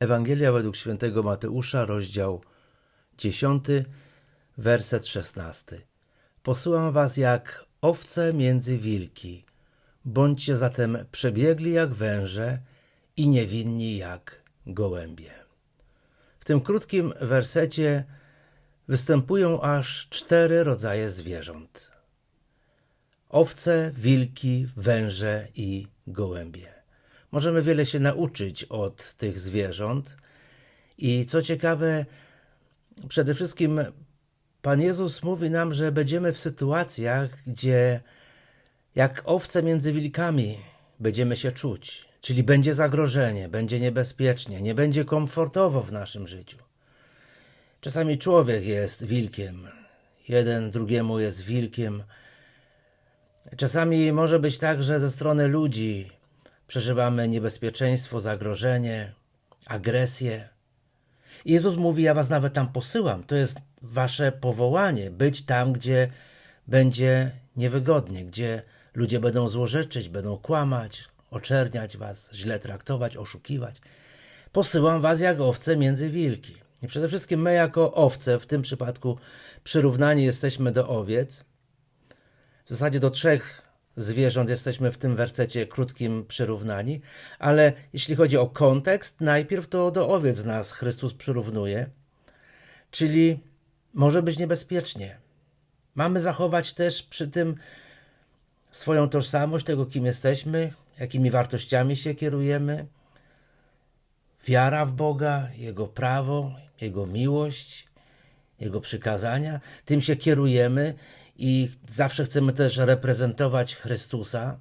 Ewangelia według świętego Mateusza, rozdział 10, werset 16. Posyłam was jak owce między wilki. Bądźcie zatem przebiegli jak węże i niewinni jak gołębie. W tym krótkim wersecie występują aż cztery rodzaje zwierząt: owce, wilki, węże i gołębie. Możemy wiele się nauczyć od tych zwierząt. I co ciekawe, przede wszystkim Pan Jezus mówi nam, że będziemy w sytuacjach, gdzie jak owce między wilkami będziemy się czuć, czyli będzie zagrożenie, będzie niebezpiecznie, nie będzie komfortowo w naszym życiu. Czasami człowiek jest wilkiem, jeden drugiemu jest wilkiem. Czasami może być tak, że ze strony ludzi przeżywamy niebezpieczeństwo, zagrożenie, agresję. Jezus mówi: Ja was nawet tam posyłam. To jest wasze powołanie być tam, gdzie będzie niewygodnie, gdzie ludzie będą złorzeczyć, będą kłamać, oczerniać was, źle traktować, oszukiwać. Posyłam was jak owce między wilki. I przede wszystkim my, jako owce, w tym przypadku przyrównani jesteśmy do owiec. W zasadzie do trzech zwierząt jesteśmy w tym wersecie krótkim przyrównani, ale jeśli chodzi o kontekst, najpierw to do owiec nas Chrystus przyrównuje, czyli może być niebezpiecznie. Mamy zachować też przy tym swoją tożsamość, tego kim jesteśmy, jakimi wartościami się kierujemy, wiara w Boga, Jego prawo, Jego miłość, Jego przykazania, tym się kierujemy i zawsze chcemy też reprezentować Chrystusa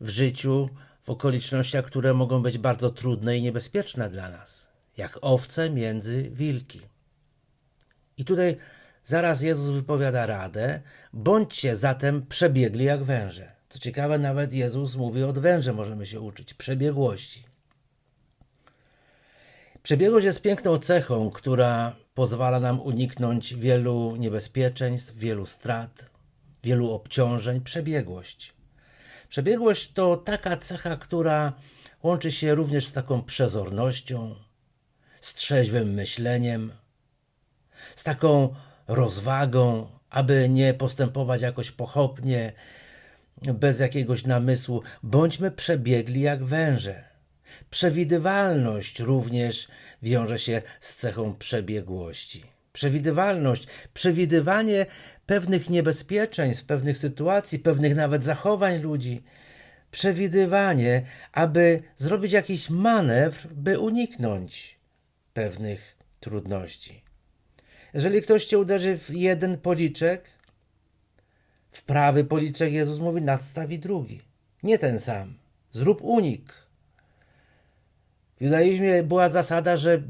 w życiu, w okolicznościach, które mogą być bardzo trudne i niebezpieczne dla nas, jak owce między wilki. I tutaj zaraz Jezus wypowiada radę: bądźcie zatem przebiegli jak węże. Co ciekawe, nawet Jezus mówi od węże możemy się uczyć przebiegłości. Przebiegłość jest piękną cechą, która pozwala nam uniknąć wielu niebezpieczeństw, wielu strat, wielu obciążeń. Przebiegłość. Przebiegłość to taka cecha, która łączy się również z taką przezornością, z trzeźwym myśleniem, z taką rozwagą, aby nie postępować jakoś pochopnie, bez jakiegoś namysłu. Bądźmy przebiegli jak węże. Przewidywalność również wiąże się z cechą przebiegłości. Przewidywalność, przewidywanie pewnych niebezpieczeństw, pewnych sytuacji, pewnych nawet zachowań ludzi. Przewidywanie, aby zrobić jakiś manewr, by uniknąć pewnych trudności. Jeżeli ktoś cię uderzy w jeden policzek, w prawy policzek Jezus mówi, nadstawi drugi. Nie ten sam. Zrób unik. W judaizmie była zasada, że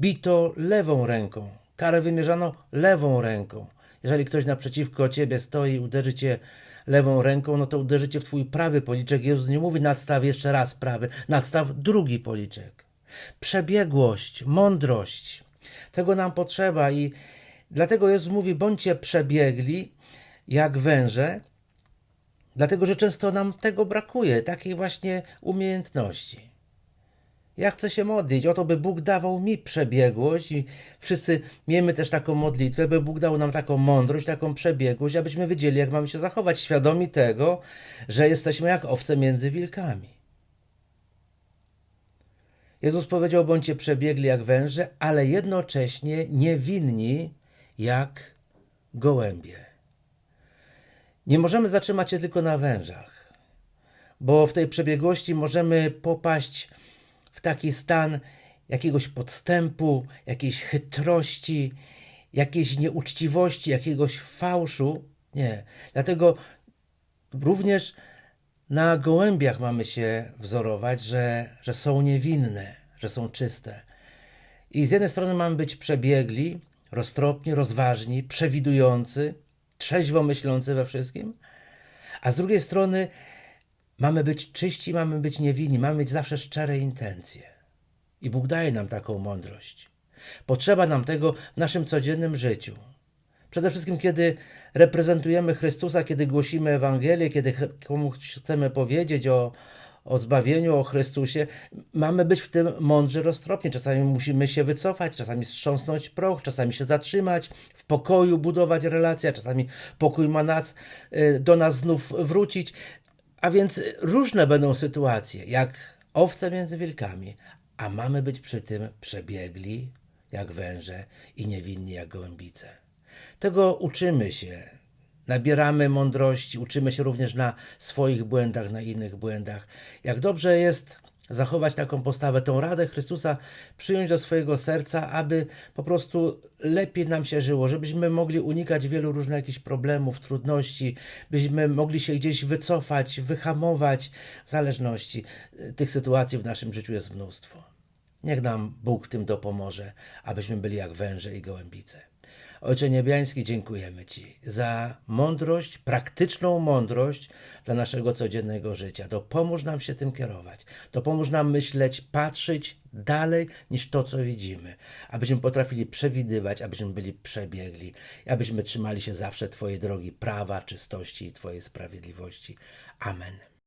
bito lewą ręką. Karę wymierzano lewą ręką. Jeżeli ktoś naprzeciwko ciebie stoi i uderzy cię lewą ręką, no to uderzy cię w twój prawy policzek. Jezus nie mówi nadstaw jeszcze raz prawy, nadstaw drugi policzek. Przebiegłość, mądrość. Tego nam potrzeba i dlatego Jezus mówi bądźcie przebiegli jak węże, dlatego że często nam tego brakuje, takiej właśnie umiejętności. Ja chcę się modlić o to, by Bóg dawał mi przebiegłość i wszyscy miejmy też taką modlitwę, by Bóg dał nam taką mądrość, taką przebiegłość, abyśmy wiedzieli, jak mamy się zachować, świadomi tego, że jesteśmy jak owce między wilkami. Jezus powiedział, bądźcie przebiegli jak węże, ale jednocześnie niewinni jak gołębie. Nie możemy zatrzymać się tylko na wężach, bo w tej przebiegłości możemy popaść w taki stan jakiegoś podstępu, jakiejś chytrości, jakiejś nieuczciwości, jakiegoś fałszu. Nie. Dlatego również na gołębiach mamy się wzorować, że, że są niewinne, że są czyste. I z jednej strony mamy być przebiegli, roztropni, rozważni, przewidujący, trzeźwo myślący we wszystkim, a z drugiej strony Mamy być czyści, mamy być niewinni, mamy mieć zawsze szczere intencje. I Bóg daje nam taką mądrość. Potrzeba nam tego w naszym codziennym życiu. Przede wszystkim, kiedy reprezentujemy Chrystusa, kiedy głosimy Ewangelię, kiedy komuś chcemy powiedzieć o, o zbawieniu, o Chrystusie, mamy być w tym mądrzy, roztropni. Czasami musimy się wycofać, czasami strząsnąć proch, czasami się zatrzymać, w pokoju budować relacje, czasami pokój ma nas, y, do nas znów wrócić. A więc różne będą sytuacje, jak owce między wilkami, a mamy być przy tym przebiegli jak węże i niewinni jak gołębice. Tego uczymy się, nabieramy mądrości, uczymy się również na swoich błędach, na innych błędach. Jak dobrze jest zachować taką postawę, tą radę Chrystusa przyjąć do swojego serca, aby po prostu lepiej nam się żyło, żebyśmy mogli unikać wielu różnych jakichś problemów, trudności, byśmy mogli się gdzieś wycofać, wyhamować, w zależności. Tych sytuacji w naszym życiu jest mnóstwo. Niech nam Bóg w tym dopomoże, abyśmy byli jak węże i gołębice. Ojcze Niebiański, dziękujemy Ci za mądrość, praktyczną mądrość dla naszego codziennego życia. Dopomóż nam się tym kierować. Dopomóż nam myśleć, patrzeć dalej niż to, co widzimy. Abyśmy potrafili przewidywać, abyśmy byli przebiegli, abyśmy trzymali się zawsze Twojej drogi prawa, czystości i Twojej sprawiedliwości. Amen.